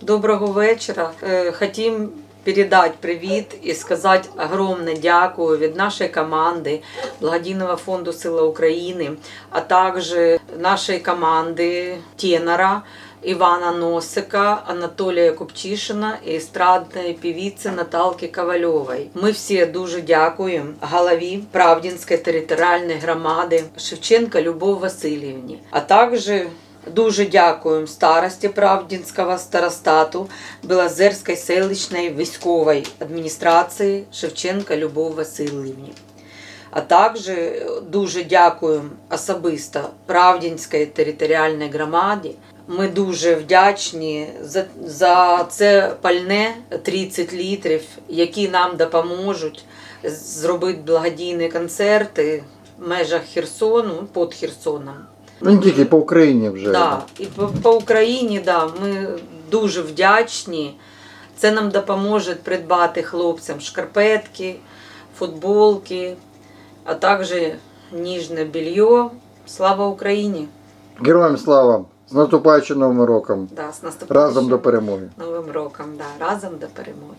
Доброго вечора. Е, Хотім передати привіт і сказати огромне дякую від нашої команди Благодійного фонду Сила України, а також нашої команди тенора Івана Носика, Анатолія Купчишина і естрадної певиці Наталки Ковальової. Ми всі дуже дякуємо голові Правдінської територіальної громади Шевченка Любов Васильівні, а також Дуже дякуємо старості Правдінського старостату Білозерської селищної військової адміністрації Шевченка Любов Васильівні. А також дуже дякуємо особисто Правдінській територіальній громаді. Ми дуже вдячні за, за це пальне 30 літрів, які нам допоможуть зробити благодійні концерти в межах Херсону, під Херсоном. Ну, не тільки по Україні вже. Да, і по, по Україні да, ми дуже вдячні. Це нам допоможе придбати хлопцям шкарпетки, футболки, а також ніжне белье. Слава Україні! Героям слава! З наступаючим новим роком. Да, з наступаючим Разом до перемоги. Новим роком. Да, разом до перемоги.